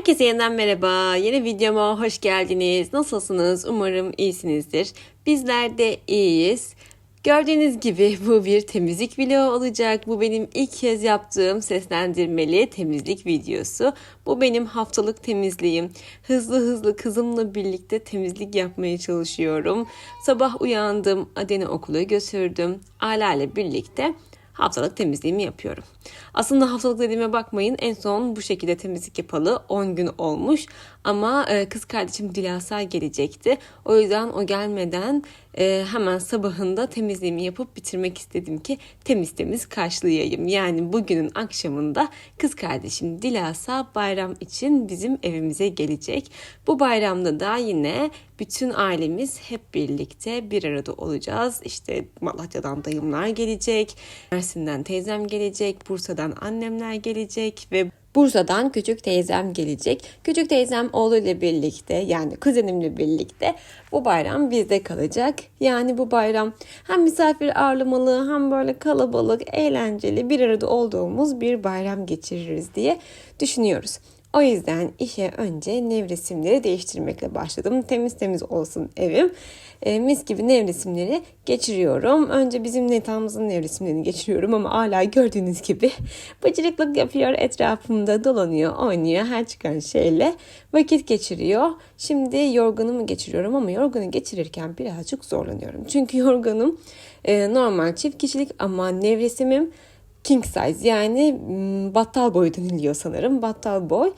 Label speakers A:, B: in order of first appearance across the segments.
A: Herkese yeniden merhaba. Yeni videoma hoş geldiniz. Nasılsınız? Umarım iyisinizdir. Bizler de iyiyiz. Gördüğünüz gibi bu bir temizlik vlogu olacak. Bu benim ilk kez yaptığım seslendirmeli temizlik videosu. Bu benim haftalık temizliğim. Hızlı hızlı kızımla birlikte temizlik yapmaya çalışıyorum. Sabah uyandım, Aden'i okula götürdüm. Ala ile birlikte haftalık temizliğimi yapıyorum. Aslında haftalık dediğime bakmayın en son bu şekilde temizlik yapalı 10 gün olmuş ama e, kız kardeşim Dilasa gelecekti. O yüzden o gelmeden e, hemen sabahında temizliğimi yapıp bitirmek istedim ki temiz temiz karşılayayım. Yani bugünün akşamında kız kardeşim Dilasa bayram için bizim evimize gelecek. Bu bayramda da yine bütün ailemiz hep birlikte bir arada olacağız. İşte Malatya'dan dayımlar gelecek, Mersin'den teyzem gelecek, Bursa'dan annemler gelecek ve Bursa'dan küçük teyzem gelecek. Küçük teyzem oğluyla birlikte yani kuzenimle birlikte bu bayram bizde kalacak. Yani bu bayram hem misafir ağırlamalı hem böyle kalabalık, eğlenceli bir arada olduğumuz bir bayram geçiririz diye düşünüyoruz. O yüzden işe önce nevresimleri değiştirmekle başladım. Temiz temiz olsun evim. E, mis gibi nevresimleri geçiriyorum. Önce bizim netağımızın nevresimlerini geçiriyorum ama hala gördüğünüz gibi bıcırıklık yapıyor. Etrafımda dolanıyor, oynuyor. Her çıkan şeyle vakit geçiriyor. Şimdi yorganımı geçiriyorum ama yorganı geçirirken birazcık zorlanıyorum. Çünkü yorganım e, normal çift kişilik ama nevresimim king size yani battal boy deniliyor sanırım. Battal boy.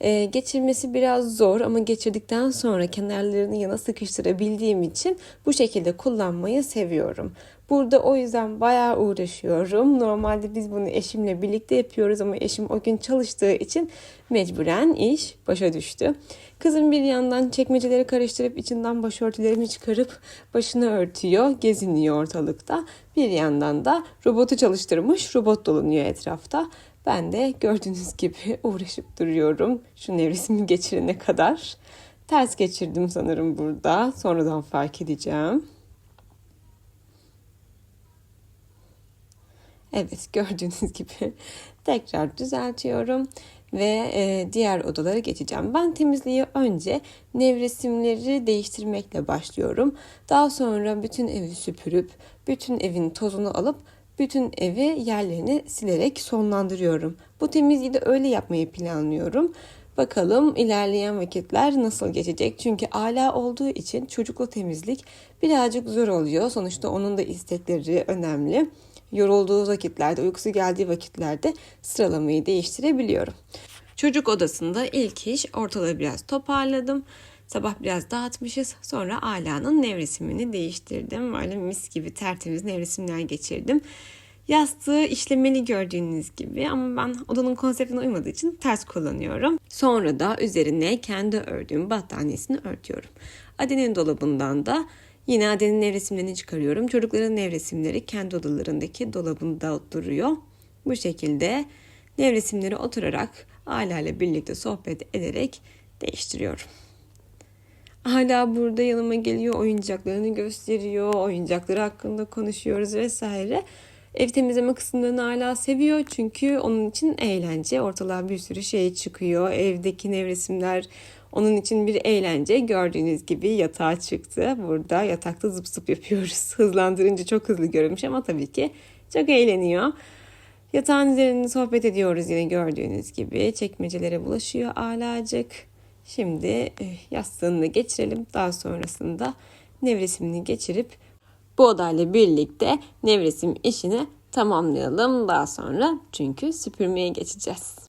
A: Ee, geçirmesi biraz zor ama geçirdikten sonra kenarlarını yana sıkıştırabildiğim için bu şekilde kullanmayı seviyorum. Burada o yüzden bayağı uğraşıyorum. Normalde biz bunu eşimle birlikte yapıyoruz ama eşim o gün çalıştığı için mecburen iş başa düştü. Kızım bir yandan çekmeceleri karıştırıp içinden başörtülerimi çıkarıp başını örtüyor, geziniyor ortalıkta. Bir yandan da robotu çalıştırmış, robot dolanıyor etrafta. Ben de gördüğünüz gibi uğraşıp duruyorum şu nevresimi geçirene kadar. Ters geçirdim sanırım burada. Sonradan fark edeceğim. Evet gördüğünüz gibi tekrar düzeltiyorum ve e, diğer odalara geçeceğim. Ben temizliği önce nevresimleri değiştirmekle başlıyorum. Daha sonra bütün evi süpürüp bütün evin tozunu alıp bütün evi yerlerini silerek sonlandırıyorum. Bu temizliği de öyle yapmayı planlıyorum. Bakalım ilerleyen vakitler nasıl geçecek? Çünkü ala olduğu için çocuklu temizlik birazcık zor oluyor. Sonuçta onun da istekleri önemli. Yorulduğu vakitlerde, uykusu geldiği vakitlerde sıralamayı değiştirebiliyorum. Çocuk odasında ilk iş ortalığı biraz toparladım. Sabah biraz dağıtmışız. Sonra Ala'nın nevresimini değiştirdim. Böyle mis gibi tertemiz nevresimler geçirdim. Yastığı işlemeli gördüğünüz gibi ama ben odanın konseptine uymadığı için ters kullanıyorum. Sonra da üzerine kendi ördüğüm battaniyesini örtüyorum. Adenin dolabından da yine Adenin nevresimlerini çıkarıyorum. Çocukların nevresimleri kendi odalarındaki dolabında duruyor. Bu şekilde nevresimleri oturarak Ala ile birlikte sohbet ederek değiştiriyorum. Hala burada yanıma geliyor, oyuncaklarını gösteriyor, oyuncakları hakkında konuşuyoruz vesaire. Ev temizleme kısımlarını hala seviyor çünkü onun için eğlence. Ortalığa bir sürü şey çıkıyor. Evdeki nevresimler onun için bir eğlence. Gördüğünüz gibi yatağa çıktı. Burada yatakta zıp zıp yapıyoruz. Hızlandırınca çok hızlı görünmüş ama tabii ki çok eğleniyor. Yatağın üzerinde sohbet ediyoruz yine gördüğünüz gibi. Çekmecelere bulaşıyor alacık. Şimdi eh, yastığını geçirelim. Daha sonrasında nevresimini geçirip bu odayla birlikte nevresim işini tamamlayalım daha sonra çünkü süpürmeye geçeceğiz.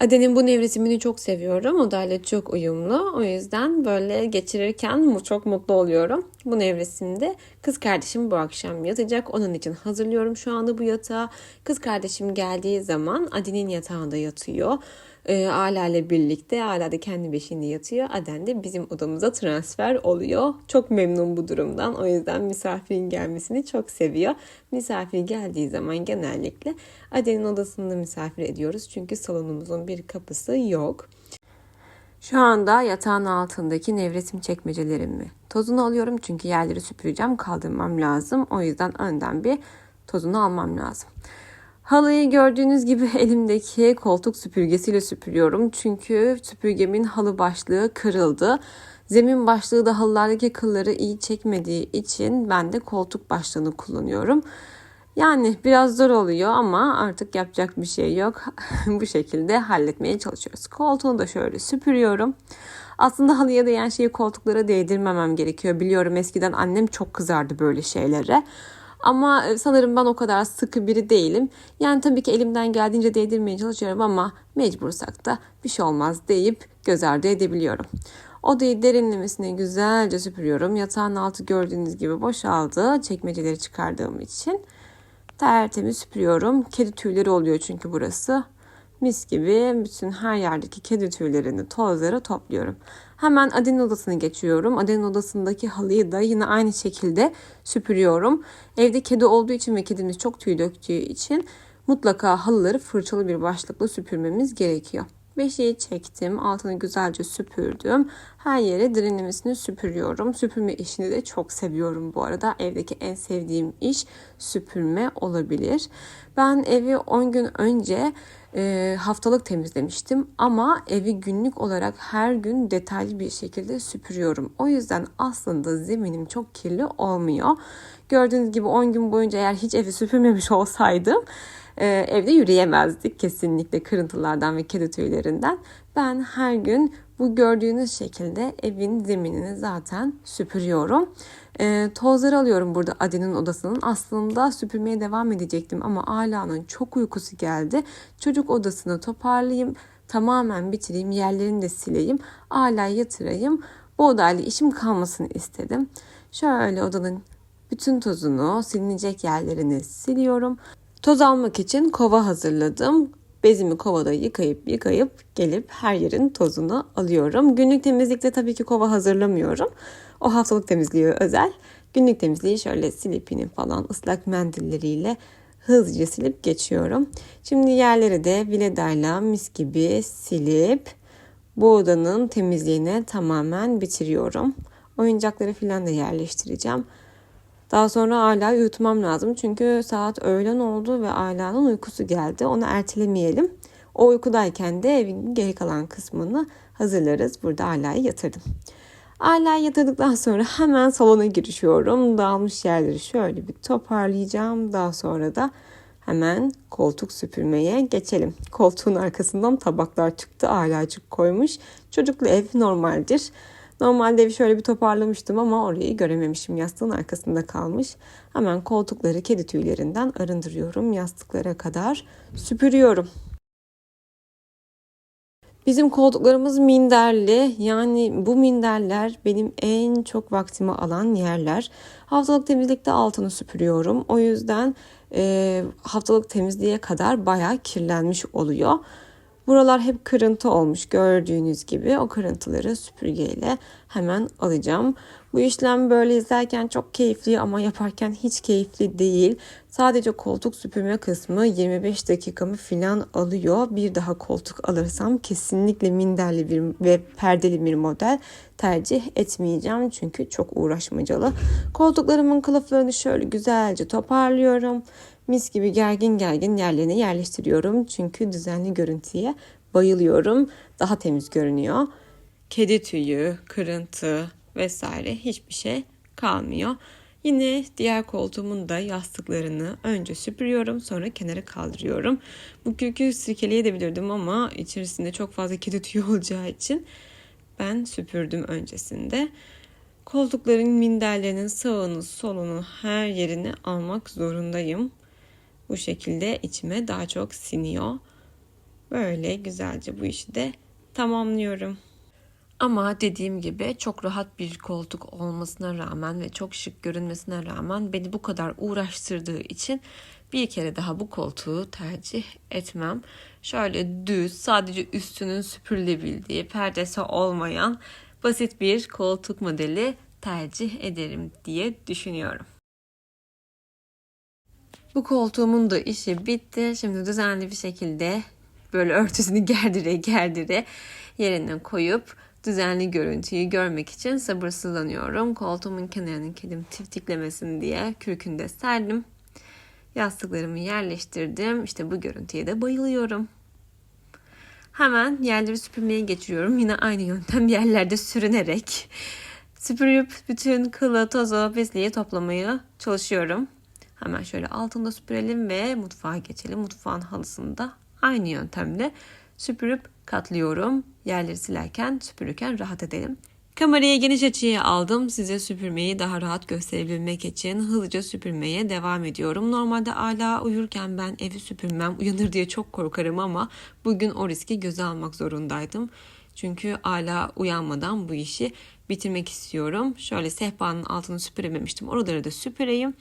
A: Aden'in bu nevresimini çok seviyorum. Odayla çok uyumlu. O yüzden böyle geçirirken çok mutlu oluyorum. Bu nevresimde kız kardeşim bu akşam yatacak. Onun için hazırlıyorum şu anda bu yatağı. Kız kardeşim geldiği zaman Aden'in yatağında yatıyor e, Ala ile birlikte Ala da kendi beşiğinde yatıyor. Aden de bizim odamıza transfer oluyor. Çok memnun bu durumdan. O yüzden misafirin gelmesini çok seviyor. Misafir geldiği zaman genellikle Aden'in odasında misafir ediyoruz. Çünkü salonumuzun bir kapısı yok. Şu anda yatağın altındaki nevresim çekmecelerimi tozunu alıyorum. Çünkü yerleri süpüreceğim, kaldırmam lazım. O yüzden önden bir tozunu almam lazım. Halıyı gördüğünüz gibi elimdeki koltuk süpürgesiyle süpürüyorum. Çünkü süpürgemin halı başlığı kırıldı. Zemin başlığı da halılardaki kılları iyi çekmediği için ben de koltuk başlığını kullanıyorum. Yani biraz zor oluyor ama artık yapacak bir şey yok. Bu şekilde halletmeye çalışıyoruz. Koltuğunu da şöyle süpürüyorum. Aslında halıya değen şeyi koltuklara değdirmemem gerekiyor. Biliyorum eskiden annem çok kızardı böyle şeylere. Ama e, sanırım ben o kadar sıkı biri değilim. Yani tabii ki elimden geldiğince değdirmeye çalışıyorum ama mecbursak da bir şey olmaz deyip göz ardı edebiliyorum. Odayı derinlemesine güzelce süpürüyorum. Yatağın altı gördüğünüz gibi boşaldı. Çekmeceleri çıkardığım için tertemiz süpürüyorum. Kedi tüyleri oluyor çünkü burası. Mis gibi bütün her yerdeki kedi tüylerini, tozları topluyorum. Hemen Aden'in odasını geçiyorum. Aden'in odasındaki halıyı da yine aynı şekilde süpürüyorum. Evde kedi olduğu için ve kedimiz çok tüy döktüğü için mutlaka halıları fırçalı bir başlıkla süpürmemiz gerekiyor. Beşiği çektim. Altını güzelce süpürdüm. Her yere derinlemesine süpürüyorum. Süpürme işini de çok seviyorum bu arada. Evdeki en sevdiğim iş süpürme olabilir. Ben evi 10 gün önce e, haftalık temizlemiştim ama evi günlük olarak her gün detaylı bir şekilde süpürüyorum. O yüzden aslında zeminim çok kirli olmuyor. Gördüğünüz gibi 10 gün boyunca eğer hiç evi süpürmemiş olsaydım e, evde yürüyemezdik kesinlikle kırıntılardan ve kedi tüylerinden. Ben her gün bu gördüğünüz şekilde evin zeminini zaten süpürüyorum. E, tozları alıyorum burada Aden'in odasının. Aslında süpürmeye devam edecektim ama Ala'nın çok uykusu geldi. Çocuk odasını toparlayayım, tamamen bitireyim, yerlerini de sileyim, Ala'yı yatırayım. Bu odayla işim kalmasını istedim. Şöyle odanın bütün tozunu, silinecek yerlerini siliyorum. Toz almak için kova hazırladım. Bezimi kovada yıkayıp yıkayıp gelip her yerin tozunu alıyorum. Günlük temizlikte tabii ki kova hazırlamıyorum. O haftalık temizliği özel. Günlük temizliği şöyle silipinin falan ıslak mendilleriyle hızlıca silip geçiyorum. Şimdi yerleri de viledayla mis gibi silip bu odanın temizliğine tamamen bitiriyorum. Oyuncakları falan da yerleştireceğim. Daha sonra Ala uyutmam lazım. Çünkü saat öğlen oldu ve Ala'nın uykusu geldi. Onu ertelemeyelim. O uykudayken de evin geri kalan kısmını hazırlarız. Burada Ala'yı yatırdım. Ala'yı yatırdıktan sonra hemen salona girişiyorum. Dağılmış yerleri şöyle bir toparlayacağım. Daha sonra da hemen koltuk süpürmeye geçelim. Koltuğun arkasından tabaklar çıktı. Alacık koymuş. Çocuklu ev normaldir. Normalde evi şöyle bir toparlamıştım ama orayı görememişim. Yastığın arkasında kalmış. Hemen koltukları kedi tüylerinden arındırıyorum. Yastıklara kadar süpürüyorum. Bizim koltuklarımız minderli. Yani bu minderler benim en çok vaktimi alan yerler. Haftalık temizlikte altını süpürüyorum. O yüzden e, haftalık temizliğe kadar bayağı kirlenmiş oluyor. Buralar hep kırıntı olmuş gördüğünüz gibi. O kırıntıları süpürgeyle hemen alacağım. Bu işlem böyle izlerken çok keyifli ama yaparken hiç keyifli değil. Sadece koltuk süpürme kısmı 25 dakikamı filan alıyor. Bir daha koltuk alırsam kesinlikle minderli bir ve perdeli bir model tercih etmeyeceğim. Çünkü çok uğraşmacalı. Koltuklarımın kılıflarını şöyle güzelce toparlıyorum mis gibi gergin gergin yerlerine yerleştiriyorum. Çünkü düzenli görüntüye bayılıyorum. Daha temiz görünüyor. Kedi tüyü, kırıntı vesaire hiçbir şey kalmıyor. Yine diğer koltuğumun da yastıklarını önce süpürüyorum sonra kenara kaldırıyorum. Bu kürkü sirkeleyebilirdim ama içerisinde çok fazla kedi tüyü olacağı için ben süpürdüm öncesinde. Koltukların minderlerinin sağını solunu her yerini almak zorundayım. Bu şekilde içime daha çok siniyor. Böyle güzelce bu işi de tamamlıyorum. Ama dediğim gibi çok rahat bir koltuk olmasına rağmen ve çok şık görünmesine rağmen beni bu kadar uğraştırdığı için bir kere daha bu koltuğu tercih etmem. Şöyle düz, sadece üstünün süpürülebildiği, perdesi olmayan basit bir koltuk modeli tercih ederim diye düşünüyorum. Bu koltuğumun da işi bitti. Şimdi düzenli bir şekilde böyle örtüsünü gerdire gerdire yerine koyup düzenli görüntüyü görmek için sabırsızlanıyorum. Koltuğumun kenarını kedim tiftiklemesin diye kürkünde serdim. Yastıklarımı yerleştirdim. İşte bu görüntüye de bayılıyorum. Hemen yerleri süpürmeye geçiyorum. Yine aynı yöntem yerlerde sürünerek süpürüp bütün kılı, tozu, pisliği toplamaya çalışıyorum. Hemen şöyle altında süpürelim ve mutfağa geçelim. Mutfağın halısını da aynı yöntemle süpürüp katlıyorum. Yerleri silerken, süpürürken rahat edelim. Kamerayı geniş açıya aldım. Size süpürmeyi daha rahat gösterebilmek için hızlıca süpürmeye devam ediyorum. Normalde hala uyurken ben evi süpürmem, uyanır diye çok korkarım ama bugün o riski göze almak zorundaydım. Çünkü hala uyanmadan bu işi bitirmek istiyorum. Şöyle sehpanın altını süpürememiştim. Oraları da süpüreyim.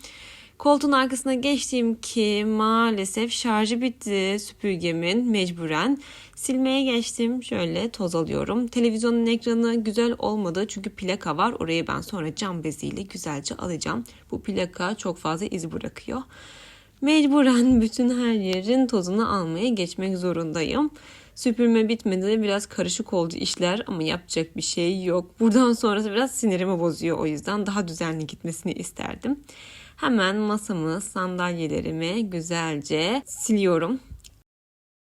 A: Koltuğun arkasına geçtiğim ki maalesef şarjı bitti süpürgemin mecburen. Silmeye geçtim. Şöyle toz alıyorum. Televizyonun ekranı güzel olmadı çünkü plaka var. Orayı ben sonra cam beziyle güzelce alacağım. Bu plaka çok fazla iz bırakıyor. Mecburen bütün her yerin tozunu almaya geçmek zorundayım. Süpürme bitmedi. Biraz karışık oldu işler ama yapacak bir şey yok. Buradan sonrası biraz sinirimi bozuyor o yüzden daha düzenli gitmesini isterdim. Hemen masamı, sandalyelerimi güzelce siliyorum.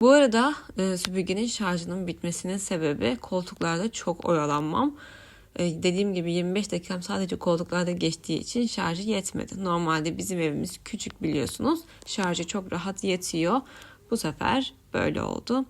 A: Bu arada e, süpürgenin şarjının bitmesinin sebebi koltuklarda çok oyalanmam. E, dediğim gibi 25 dakikam sadece koltuklarda geçtiği için şarjı yetmedi. Normalde bizim evimiz küçük biliyorsunuz. Şarjı çok rahat yetiyor. Bu sefer böyle oldu.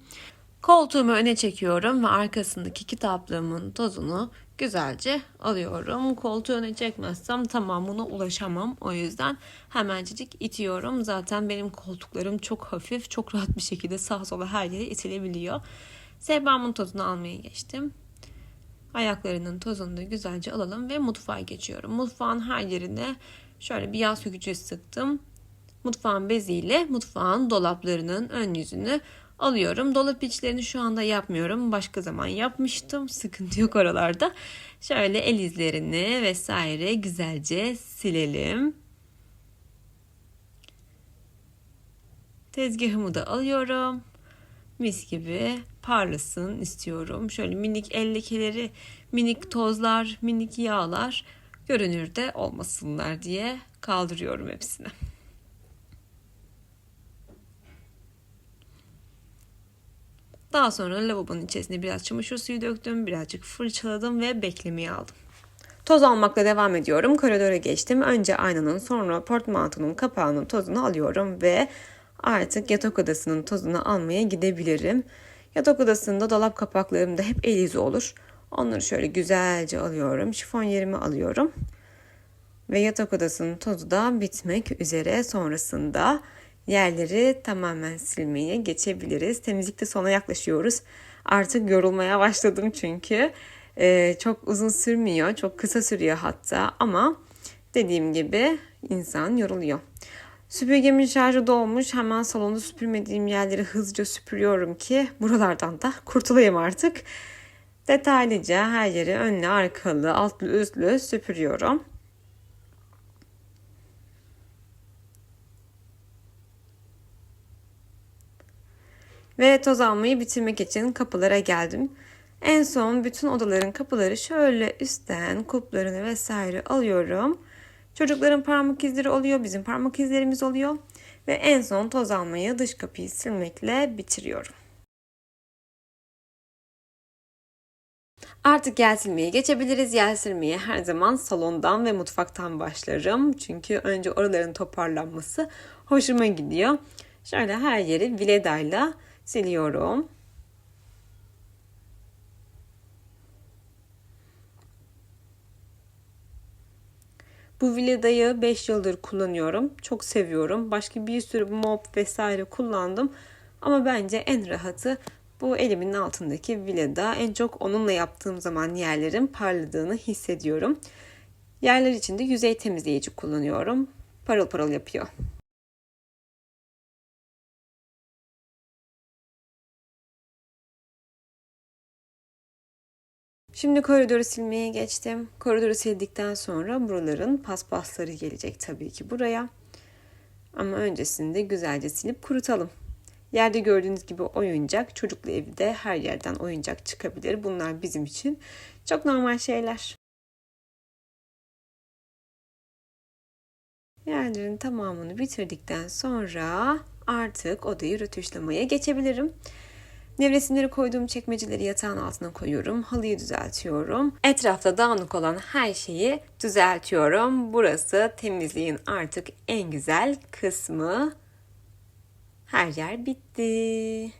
A: Koltuğumu öne çekiyorum ve arkasındaki kitaplığımın tozunu güzelce alıyorum. Koltuğu öne çekmezsem tamamına ulaşamam. O yüzden hemencik itiyorum. Zaten benim koltuklarım çok hafif, çok rahat bir şekilde sağa sola her yere itilebiliyor. Sehpamın tozunu almaya geçtim. Ayaklarının tozunu da güzelce alalım ve mutfağa geçiyorum. Mutfağın her yerine şöyle bir yağ sökücü sıktım. Mutfağın beziyle mutfağın dolaplarının ön yüzünü alıyorum. Dolap içlerini şu anda yapmıyorum. Başka zaman yapmıştım. Sıkıntı yok oralarda. Şöyle el izlerini vesaire güzelce silelim. Tezgahımı da alıyorum. Mis gibi parlasın istiyorum. Şöyle minik el lekeleri, minik tozlar, minik yağlar görünürde olmasınlar diye kaldırıyorum hepsini. Daha sonra lavabonun içerisine biraz çamaşır suyu döktüm, birazcık fırçaladım ve beklemeye aldım. Toz almakla devam ediyorum. Koridora geçtim. Önce aynanın sonra portmantonun kapağının tozunu alıyorum ve artık yatak odasının tozunu almaya gidebilirim. Yatak odasında dolap kapaklarımda hep el izi olur. Onları şöyle güzelce alıyorum. Şifon yerimi alıyorum. Ve yatak odasının tozu da bitmek üzere sonrasında yerleri tamamen silmeye geçebiliriz. Temizlikte sona yaklaşıyoruz. Artık yorulmaya başladım çünkü. Ee, çok uzun sürmüyor, çok kısa sürüyor hatta ama dediğim gibi insan yoruluyor. Süpürgemin şarjı dolmuş. Hemen salonda süpürmediğim yerleri hızlıca süpürüyorum ki buralardan da kurtulayım artık. Detaylıca her yeri önlü, arkalı, altlı, üstlü süpürüyorum. Ve toz almayı bitirmek için kapılara geldim. En son bütün odaların kapıları şöyle üstten kulplarını vesaire alıyorum. Çocukların parmak izleri oluyor, bizim parmak izlerimiz oluyor. Ve en son toz almayı dış kapıyı silmekle bitiriyorum. Artık yer silmeye geçebiliriz. Yer silmeye her zaman salondan ve mutfaktan başlarım. Çünkü önce oraların toparlanması hoşuma gidiyor. Şöyle her yeri viledayla siliyorum. Bu Vileda'yı 5 yıldır kullanıyorum. Çok seviyorum. Başka bir sürü mop vesaire kullandım. Ama bence en rahatı bu elimin altındaki Vileda. En çok onunla yaptığım zaman yerlerin parladığını hissediyorum. Yerler için de yüzey temizleyici kullanıyorum. Parıl parıl yapıyor. Şimdi koridoru silmeye geçtim. Koridoru sildikten sonra buraların paspasları gelecek tabii ki buraya. Ama öncesinde güzelce silip kurutalım. Yerde gördüğünüz gibi oyuncak, çocuklu evde her yerden oyuncak çıkabilir. Bunlar bizim için çok normal şeyler. Yerlerin tamamını bitirdikten sonra artık odayı rötuşlamaya geçebilirim. Nevresimleri koyduğum çekmeceleri yatağın altına koyuyorum. Halıyı düzeltiyorum. Etrafta dağınık olan her şeyi düzeltiyorum. Burası temizliğin artık en güzel kısmı. Her yer bitti.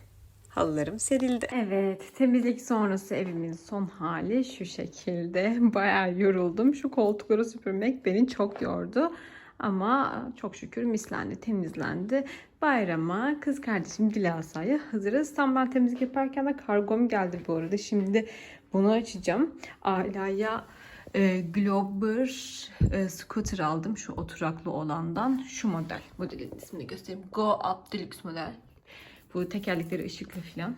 A: Halılarım serildi. Evet, temizlik sonrası evimin son hali şu şekilde. Bayağı yoruldum. Şu koltukları süpürmek beni çok yordu. Ama çok şükür mislendi, temizlendi. Bayrama kız kardeşim Dilasa'ya hazırız. Tam ben temizlik yaparken de kargom geldi bu arada. Şimdi bunu açacağım. Ala'ya e, Glober e, scooter aldım. Şu oturaklı olandan. Şu model. Modelin ismini göstereyim. Go Up Deluxe model. Bu tekerlekleri ışıklı falan.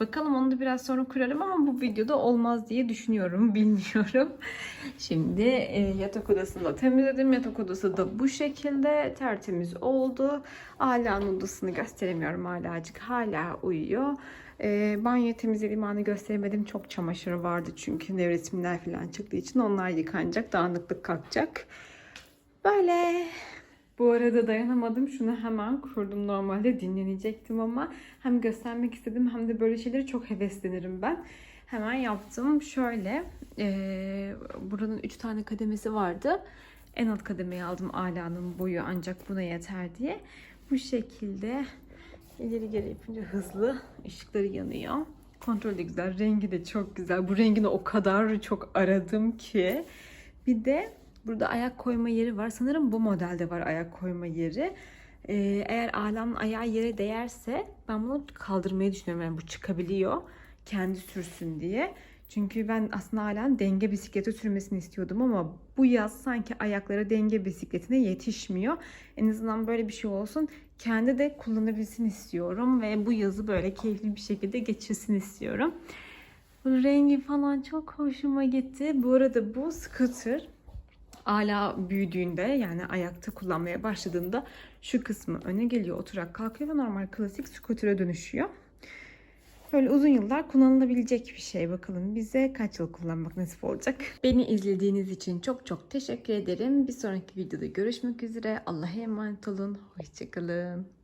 A: Bakalım onu da biraz sonra kurarım ama bu videoda olmaz diye düşünüyorum. Bilmiyorum. Şimdi e, yatak odasını da temizledim. Yatak odası da bu şekilde tertemiz oldu. Ala'nın odasını gösteremiyorum. Ala'cık hala uyuyor. E, banyo temizlediğim anı gösteremedim. Çok çamaşır vardı çünkü nevresimler falan çıktığı için onlar yıkanacak. Dağınıklık kalkacak. Böyle. Bu arada dayanamadım. Şunu hemen kurdum. Normalde dinlenecektim ama hem göstermek istedim hem de böyle şeyleri çok heveslenirim ben. Hemen yaptım. Şöyle eee, buranın 3 tane kademesi vardı. En alt kademeyi aldım Ala'nın boyu ancak buna yeter diye. Bu şekilde ileri geri yapınca hızlı ışıkları yanıyor. Kontrol de güzel. Rengi de çok güzel. Bu rengini o kadar çok aradım ki. Bir de burada ayak koyma yeri var. Sanırım bu modelde var ayak koyma yeri. Ee, eğer alanın ayağı yere değerse ben bunu kaldırmayı düşünüyorum. Yani bu çıkabiliyor. Kendi sürsün diye. Çünkü ben aslında halen denge bisikleti sürmesini istiyordum ama bu yaz sanki ayakları denge bisikletine yetişmiyor. En azından böyle bir şey olsun. Kendi de kullanabilsin istiyorum ve bu yazı böyle keyifli bir şekilde geçirsin istiyorum. Bu rengi falan çok hoşuma gitti. Bu arada bu scooter Ala büyüdüğünde yani ayakta kullanmaya başladığında şu kısmı öne geliyor, oturak kalkıyor ve normal klasik scooter'a dönüşüyor. Böyle uzun yıllar kullanılabilecek bir şey. Bakalım bize kaç yıl kullanmak nasip olacak. Beni izlediğiniz için çok çok teşekkür ederim. Bir sonraki videoda görüşmek üzere. Allah'a emanet olun. Hoşçakalın.